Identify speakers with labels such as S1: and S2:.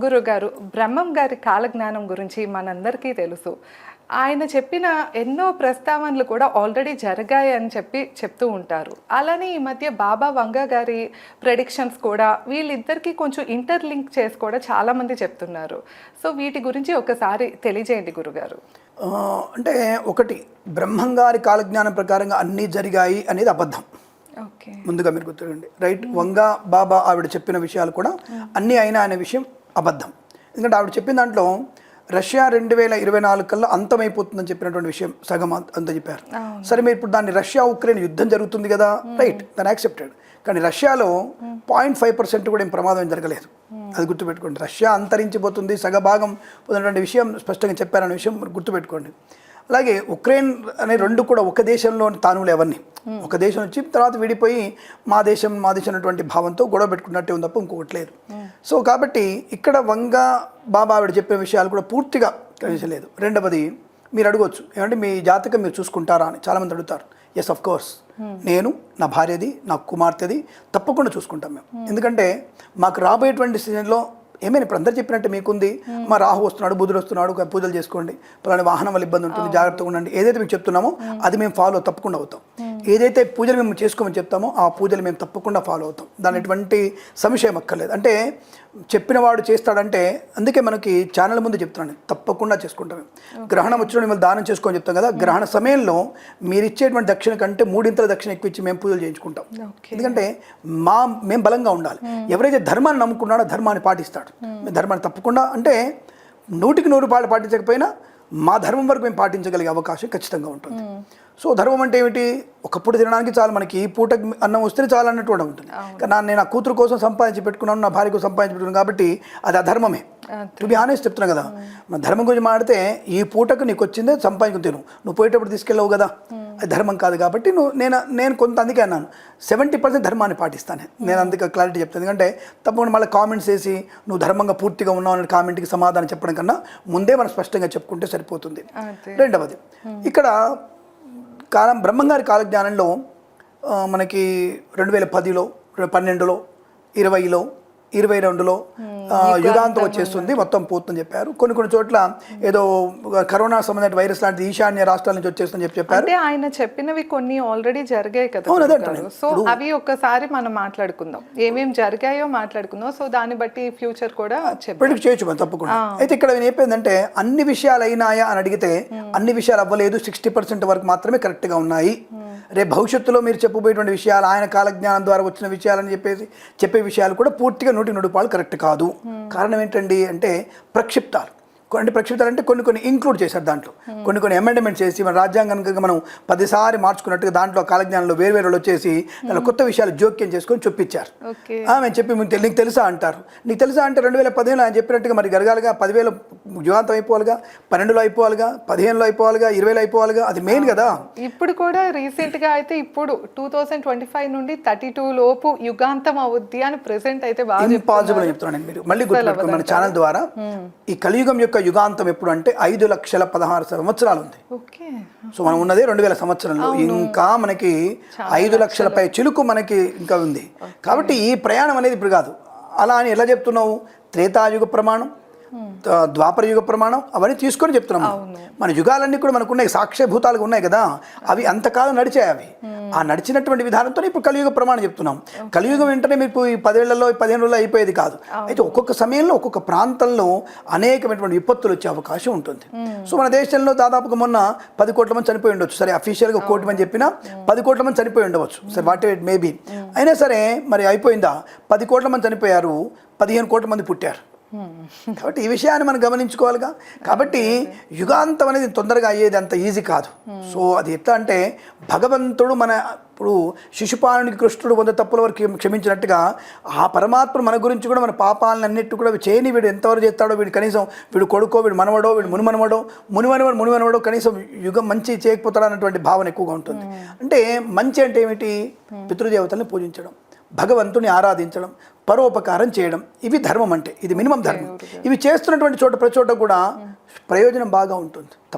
S1: గురుగారు బ్రహ్మం గారి కాలజ్ఞానం గురించి మనందరికీ తెలుసు. ఆయన చెప్పిన ఎన్నో ప్రస్తావనలు కూడా ఆల్రెడీ జరిగాయి అని చెప్పి చెప్తూ ఉంటారు. అలానే ఈ మధ్య బాబా వంగ గారి ప్రెడిక్షన్స్ కూడా వీళ్ళిద్దరికీ కొంచెం ఇంటర్లింక్ చేసి కూడా చాలామంది చెప్తున్నారు. సో వీటి గురించి ఒకసారి తెలియజేయండి గురుగారు
S2: అంటే ఒకటి బ్రహ్మంగారి కాలజ్ఞానం ప్రకారంగా అన్నీ జరిగాయి అనేది అబద్ధం.
S1: ఓకే.
S2: ముందుగా మీరు గుర్తుండండి రైట్ వంగా బాబా ఆవిడ చెప్పిన విషయాలు కూడా అన్నీ అయినా అనే విషయం అబద్ధం. ఎందుకంటే ఆవిడ చెప్పిన దాంట్లో రష్యా రెండు వేల ఇరవై నాలుగు కల్లా అంతమైపోతుందని చెప్పినటువంటి విషయం సగం అంత చెప్పారు. సరే మీరు ఇప్పుడు దాన్ని రష్యా ఉక్రెయిన్ యుద్ధం జరుగుతుంది కదా? రైట్ దాన్ని యాక్సెప్టెడ్ కానీ రష్యాలో పాయింట్ ఫైవ్ పర్సెంట్ కూడా ఏం ప్రమాదం ఏం జరగలేదు. అది గుర్తుపెట్టుకోండి. రష్యా అంతరించిపోతుంది సగభాగం పొందినటువంటి విషయం స్పష్టంగా చెప్పారనే విషయం గుర్తుపెట్టుకోండి. అలాగే ఉక్రెయిన్ అనే రెండు కూడా ఒక దేశంలో తానువులు ఎవరిని? ఒక దేశం వచ్చి తర్వాత విడిపోయి మా దేశం మా దేశం అన్నటువంటి భావంతో గొడవ పెట్టుకున్నట్టే ఉంది తప్ప ఇంకొకటి లేదు. సో కాబట్టి ఇక్కడ వంగ బాబా ఆవిడ చెప్పే విషయాలు కూడా పూర్తిగా కలిసలేదు రెండవది మీరు అడగొచ్చు ఏమంటే మీ జాతకం మీరు చూసుకుంటారా అని చాలామంది అడుగుతారు. ఎస్ ఆఫ్ కోర్స్ నేను నా భార్యది నా కుమార్తెది తప్పకుండా చూసుకుంటాం మేము. ఎందుకంటే మాకు రాబోయేటువంటి సీజన్లో ఏమైనా ఇప్పుడు అందరు చెప్పినట్టు మీకుంది? మా రాహు వస్తున్నాడు బుధుడు వస్తున్నాడు పూజలు చేసుకోండి పలానా వాహనం వల్ల ఇబ్బంది ఉంటుంది జాగ్రత్తగా ఉండండి. ఏదైతే మీకు చెప్తున్నామో అది మేము ఫాలో తప్పకుండా అవుతాం. ఏదైతే పూజలు మేము చేసుకోమని చెప్తామో ఆ పూజలు మేము తప్పకుండా ఫాలో అవుతాం. దాని ఎటువంటి సంశయం అక్కర్లేదు. అంటే చెప్పిన వాడు చేస్తాడంటే అందుకే మనకి ఛానల్ ముందు చెప్తున్నాను తప్పకుండా చేసుకుంటాం మేము. గ్రహణం వచ్చిన మిమ్మల్ని దానం చేసుకోని చెప్తాం కదా. గ్రహణ సమయంలో మీరు ఇచ్చేటువంటి దక్షిణ కంటే మూడింతల దక్షిణ ఎక్కువ ఇచ్చి మేము పూజలు చేయించుకుంటాం. ఎందుకంటే మా మేము బలంగా ఉండాలి. ఎవరైతే ధర్మాన్ని నమ్ముకున్నాడో ధర్మాన్ని పాటిస్తాడు. మేము. ధర్మాన్ని తప్పకుండా అంటే నూటికి నూరు పాలు పాటించకపోయినా మా ధర్మం వరకు మేము పాటించగలిగే అవకాశం ఖచ్చితంగా ఉంటుంది. సో ధర్మం అంటే ఏమిటి? ఒకప్పుడు తినడానికి చాలు మనకి ఈ పూట అన్నం వస్తే చాలు అన్నట్టు కూడా ఉంటుంది. కానీ నా- నేను నా కూతురు కోసం సంపాదించి పెట్టుకున్నాను నా భార్య కోసం సంపాదించి పెట్టుకున్నాను కాబట్టి అది అధర్మమే టు బి ఆనెస్ట్ చెప్తున్నా కదా మన ధర్మం గురించి మాడితే ఈ పూటకు నీకు వచ్చిందే సంపాదించుకుని తిను. నువ్వు పోయేటప్పుడు తీసుకెళ్ళవు కదా. అది ధర్మం కాదు కాబట్టి నువ్వు నేను నేను కొంత అందుకే అన్నాను. సెవెంటీ పర్సెంట్ ధర్మాన్ని పాటిస్తాను. నేను అందుకే క్లారిటీ చెప్తాను. ఎందుకంటే తప్పకుండా మళ్ళీ కామెంట్స్ వేసి నువ్వు ధర్మంగా పూర్తిగా ఉన్నావు అనే కామెంట్కి సమాధానం చెప్పడం కన్నా ముందే మనం స్పష్టంగా చెప్పుకుంటే సరిపోతుంది. రెండవది ఇక్కడ కాలం బ్రహ్మంగారి కాలజ్ఞానంలో మనకి రెండు వేల పదిలో పన్నెండులో ఇరవైలో ఇరవై రెండులో యుగాంతం వచ్చేస్తుంది మొత్తం పోతుందని చెప్పారు. కొన్ని కొన్ని చోట్ల ఏదో కరోనా సంబంధించిన వైరస్ లాంటిది ఈశాన్య రాష్ట్రాల నుంచి వచ్చేస్తుందని చెప్పి చెప్పారు.
S1: ఆయన చెప్పినవి కొన్ని ఆల్రెడీ జరిగాయి కదా. సో అవి ఒక్కసారి మనం మాట్లాడుకుందాం. ఏమేం జరిగాయో మాట్లాడుకుందాం. సో దాన్ని బట్టి ఫ్యూచర్ కూడా
S2: ప్రిడిక్ట్ చేయొచ్చు మనం తప్పకుండా. అయితే ఇక్కడ నేను చెప్పిందంటే అన్ని విషయాలు అయినాయా అని అడిగితే అన్ని విషయాలు అవ్వలేదు సిక్స్టీ పర్సెంట్ వరకు మాత్రమే కరెక్ట్గా ఉన్నాయి. రేపు భవిష్యత్తులో మీరు చెప్పబోయేటువంటి విషయాలు ఆయన కాలజ్ఞానం ద్వారా వచ్చిన విషయాలని చెప్పేసి చెప్పే విషయాలు కూడా పూర్తిగా నూటి నుడుపాలు పాలు కరెక్ట్ కాదు. కారణం ఏంటండి అంటే ప్రక్షిప్తాలు. అంటే ప్రక్షిప్తాలు అంటే కొన్ని కొన్ని ఇంక్లూడ్ చేశారు దాంట్లో. కొన్ని కొన్ని అమెండ్మెంట్స్ చేసి మన రాజ్యాంగం కనుక మనం పదిసారి మార్చుకున్నట్టుగా దాంట్లో కాలజ్ఞానంలో వేరు వచ్చేసి దాంట్లో కొత్త విషయాలు జోక్యం చేసుకొని చొప్పించారు
S1: ఓకే.
S2: ఆ, మేము చెప్పి నీకు తెలుసా అంటారు. నీకు తెలుసా అంటే రెండు వేల పదిహేను ఆయన చెప్పినట్టుగా మరి జరగాలిగా పదివేల యుగాంతం అయిపోవాలిగా పన్నెండులో అయిపోవాలిగా పదిహేనులో అయిపోవాలిగా ఇరవైలో అయిపోవాలిగా అది మెయిన్ కదా.
S1: ఇప్పుడు కూడా రీసెంట్గా అయితే ఇప్పుడు టూ థౌసండ్ ట్వంటీ ఫైవ్ నుండి థర్టీ టూ లోపు యుగాంతం అవుద్ది అని ప్రెసెంట్ అయితే బాగా
S2: ఇంపాసిబుల్ అని చెప్తున్నాను నేను మీరు. మళ్ళీ గుర్తుపెట్టుకోండి మన ఛానల్ ద్వారా. ఈ కలియుగం యొక్క యుగాంతం ఎప్పుడు అంటే ఐదు లక్షల పదహారు సంవత్సరాలు ఉంది. సో మనం ఉన్నది రెండు వేల సంవత్సరంలో. ఇంకా మనకి ఐదు లక్షల పై చిలుకు మనకి ఇంకా ఉంది. కాబట్టి ఈ ప్రయాణం అనేది ఇప్పుడు కాదు. అలా అని ఎలా చెప్తున్నావు? త్రేతాయుగ ప్రమాణం ద్వాపర యుగ ప్రమాణం అవన్నీ తీసుకొని చెప్తున్నాం మనం. యుగాలన్నీ కూడా మనకు ఉన్నాయి సాక్ష్యభూతాలుగా ఉన్నాయి కదా. అవి అంతకాలం నడిచాయి అవి. ఆ నడిచినటువంటి విధానంతో ఇప్పుడు కలియుగ ప్రమాణం చెప్తున్నాం. కలియుగం వెంటనే మీకు ఈ పదేళ్ళలో ఈ పదిహేనులలో అయిపోయేది కాదు. అయితే ఒక్కొక్క సమయంలో ఒక్కొక్క ప్రాంతంలో అనేకమైనటువంటి విపత్తులు వచ్చే అవకాశం ఉంటుంది. సో మన దేశంలో దాదాపుగా మొన్న పది కోట్ల మంది చనిపోయి ఉండొచ్చు. సరే అఫీషియల్గా కోటి మంది చెప్పినా పది కోట్ల మంది చనిపోయి ఉండవచ్చు. సరే వాట్ ఇట్ మేబీ అయినా సరే మరి అయిపోయిందా? పది కోట్ల మంది చనిపోయారు పదిహేను కోట్ల మంది పుట్టారు. కాబట్టి ఈ విషయాన్ని మనం గమనించుకోవాలిగా. కాబట్టి యుగాంతం అనేది తొందరగా అయ్యేది అంత ఈజీ కాదు. సో అది ఎట్లా అంటే భగవంతుడు మన ఇప్పుడు శిశుపాలునికి కృష్ణుడు వంద తప్పుల వరకు క్షమ- క్షమించినట్టుగా ఆ పరమాత్మ మన గురించి కూడా మన పాపాలను అన్నిటి కూడా చేయని వీడు ఎంతవరకు చేస్తాడో వీడు కనీసం వీడు కొడుకో వీడు మనవడో వీడు మునిమనవడో మునిమనవడు మునిమనవడో కనీసం యుగం మంచి చేయకపోతాడు అన్నటువంటి భావన ఎక్కువగా ఉంటుంది. అంటే మంచి అంటే ఏమిటి? పితృదేవతల్ని పూజించడం. భగవంతుని ఆరాధించడం పరోపకారం చేయడం ఇవి ధర్మం అంటే. ఇది మినిమం ధర్మం. ఇవి చేస్తున్నటువంటి చోట ప్రతి చోట కూడా ప్రయోజనం బాగా ఉంటుంది. తప్ప